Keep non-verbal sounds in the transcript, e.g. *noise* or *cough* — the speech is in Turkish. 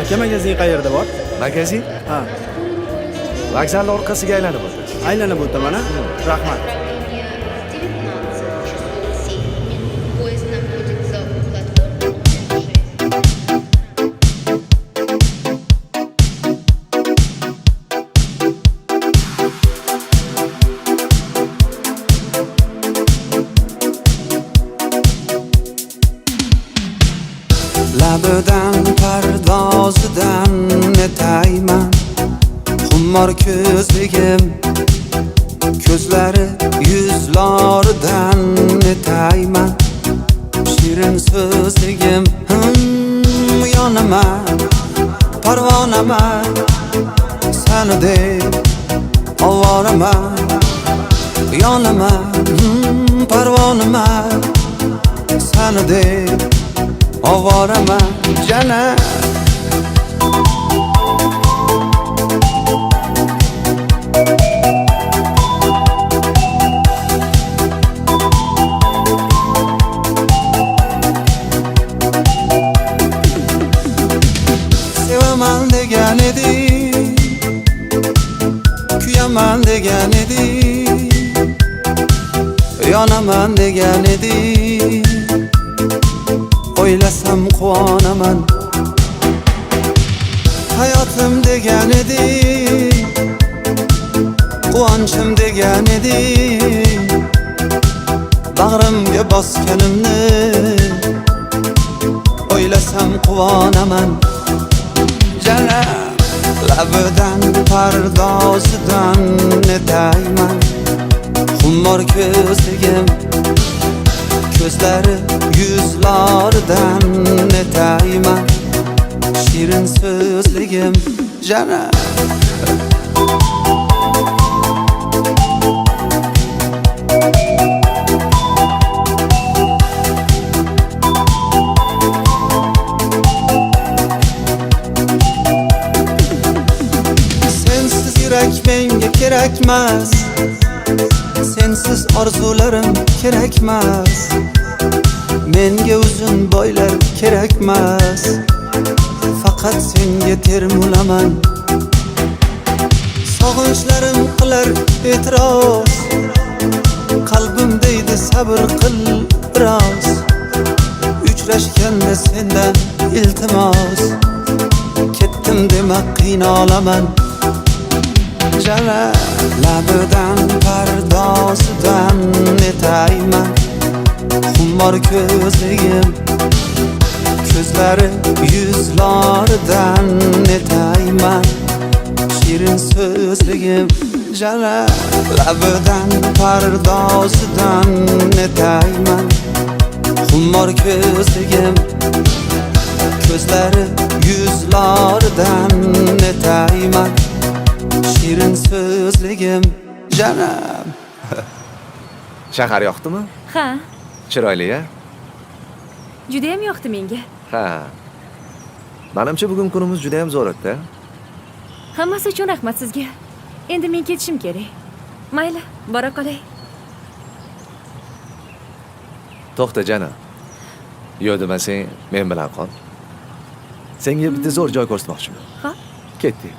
aka magazin qayerda bor? Magazin? Ha. Vokzalni orqasiga aylanib o'tasiz. aylanib o'taman a rahmat labidan pardozidan netayman xummor ko'zligim ko'zlari yuzlaridan netayman shirin so'zligim hmm, yonaman parvonaman sani deb ovoraman yonaman hmm, parvonaman sani deb ovoraman jana sevaman degan edi kuyaman degan edi yonaman degan edi o'ylasam quvonaman hayotim degan edi. Quvonchim degan edi. Bag'rimga bosganimni o'ylasam quvonaman jana labidan pardozidan netayman xummor ko'zligim ko'zlari yuzlaridan netayman shirin so'zligim jana. Sensiz yurak menga kerakmas sensiz orzularim kerakmas menga uzun boylar kerakmas faqat senga termulaman sog'inchlarim qilar e'tiroz qalbim deydi sabr qil biroz uchrashganda sendan iltimos ketdim dema qiynalaman jala labidan pardozidan netayman xummor ko'zligim ko'zlari yuzlaridan netayman shirin so'zligim jala labidan pardozidan netayman xummor ko'zligim ko'zlari yuzlaridan janam Shahar *laughs* yoqdimi? Ha, Chiroyli-ya? judayam yoqdi menga. Ha. Menimcha bugun kunimiz juda ham zo'r o'tdi. Hammasi uchun rahmat sizga. Endi men ketishim kerak. Mayli, bora qolay. To'xta jana. Yo'q demasang, men bilan qol. Senga bitta zo'r joy ko'rsatmoqchiman. Ha? Ketdik.